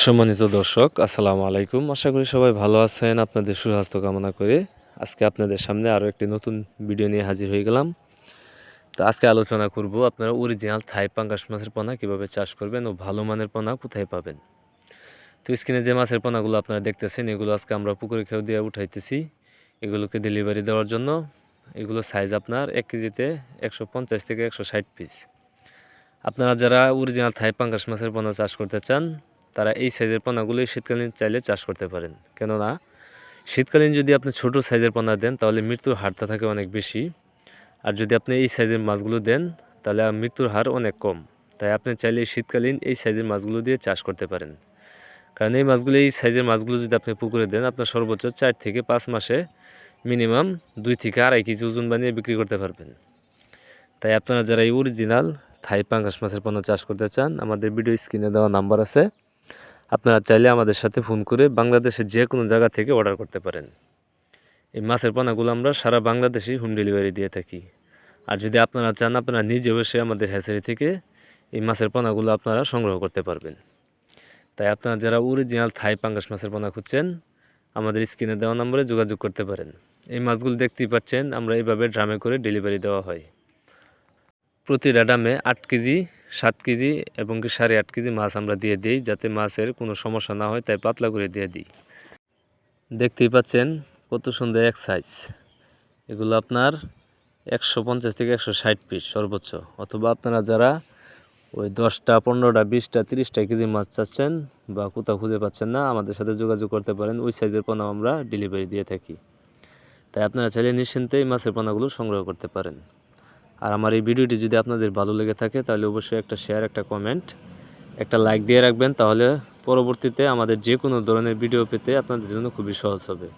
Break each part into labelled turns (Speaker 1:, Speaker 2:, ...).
Speaker 1: সম্মানিত দর্শক, আসসালামু আলাইকুম। আশা করি সবাই ভালো আছেন। আপনাদের সুস্বাস্থ্য কামনা করে আজকে আপনাদের সামনে আরও একটি নতুন ভিডিও নিয়ে হাজির হয়ে গেলাম। তো আজকে আলোচনা করব আপনারা অরিজিনাল থাই পাঙ্গাস মাছের পোনা কীভাবে চাষ করবেন ও ভালো মানের পোনা কোথায় পাবেন। তো স্ক্রিনে যে মাছের পোনাগুলো আপনারা দেখতেছেন, এগুলো আজকে আমরা পুকুরে খেয়ে দিয়ে উঠাইতেছি। এগুলোকে ডেলিভারি দেওয়ার জন্য এগুলো সাইজ আপনার এক কেজিতে একশো পঞ্চাশ থেকে একশো ষাট পিস আপনারা যারা অরিজিনাল থাই পাঙ্গাস মাছের পোনা চাষ করতে চান তারা এই সাইজের পোনাগুলোই শীতকালীন চাইলে চাষ করতে পারেন। কেননা, শীতকালীন যদি আপনি ছোট সাইজের পোনা দেন, তাহলে মৃত্যুর হারটা থাকে অনেক বেশি। আর যদি আপনি এই সাইজের মাছগুলো দেন, তাহলে মৃত্যুর হার অনেক কম। তাই আপনি চাইলে শীতকালীন এই সাইজের মাছগুলো দিয়ে চাষ করতে পারেন। কারণ এই মাছগুলো, এই সাইজের মাছগুলো যদি আপনি পুকুরে দেন, আপনার সর্বোচ্চ চার থেকে পাঁচ মাসে মিনিমাম দুই থেকে আড়াই কেজি ওজন বানিয়ে বিক্রি করতে পারবেন। তাই আপনারা যারা এই অরিজিনাল থাই পাঙ্গাস মাছের পণ্য চাষ করতে চান, আমাদের ভিডিও স্ক্রিনে দেওয়া নাম্বার আছে। আপনারা চাইলে আমাদের সাথে ফোন করে বাংলাদেশের যে কোনো জায়গা থেকে অর্ডার করতে পারেন। এই মাছের পোনাগুলো আমরা সারা বাংলাদেশেই হোম ডেলিভারি দিয়ে থাকি। আর যদি আপনারা চান, আপনারা নিজে বসে আমাদের হ্যাচারি থেকে এই মাছের পোনাগুলো আপনারা সংগ্রহ করতে পারবেন। তাই আপনারা যারা অরিজিনাল থাই পাঙ্গাস মাছের পোনা খুঁজছেন, আমাদের স্ক্রিনে দেওয়া নম্বরে যোগাযোগ করতে পারেন। এই মাছগুলো দেখতেই পাচ্ছেন, আমরা এইভাবে ড্রামে করে ডেলিভারি দেওয়া হয়। প্রতিটা ড্রামে আট কেজি সাত কেজি এবং কি সাড়ে আট কেজি মাছ আমরা দিয়ে দিই যাতে মাছের কোনো সমস্যা না হয়, তাই পাতলা করে দিয়ে দিই। দেখতেই পাচ্ছেন কত সুন্দর এক সাইজ এগুলো আপনার একশো পঞ্চাশ থেকে একশো ষাট পিস সর্বোচ্চ। অথবা আপনারা যারা ওই দশটা, পনেরোটা, বিশটা, তিরিশটা কেজি মাছ চাচ্ছেন বা কোথাও খুঁজে পাচ্ছেন না, আমাদের সাথে যোগাযোগ করতে পারেন। ওই সাইজের পোনা আমরা ডেলিভারি দিয়ে থাকি। তাই আপনারা চাইলে নিশ্চিন্তে এই মাছের পোনাগুলো সংগ্রহ করতে পারেন। আর আমার এই ভিডিওটি যদি আপনাদের ভালো লেগে থাকে, তাহলে অবশ্যই একটা শেয়ার একটা কমেন্ট একটা লাইক দিয়ে রাখবেন, তাহলে পরবর্তীতে আমাদের যে কোনো ধরনের ভিডিও পেতে আপনাদের জন্য খুবই সহজ হবে।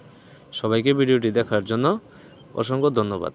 Speaker 1: সবাইকে ভিডিওটি দেখার জন্য অসংখ্য ধন্যবাদ।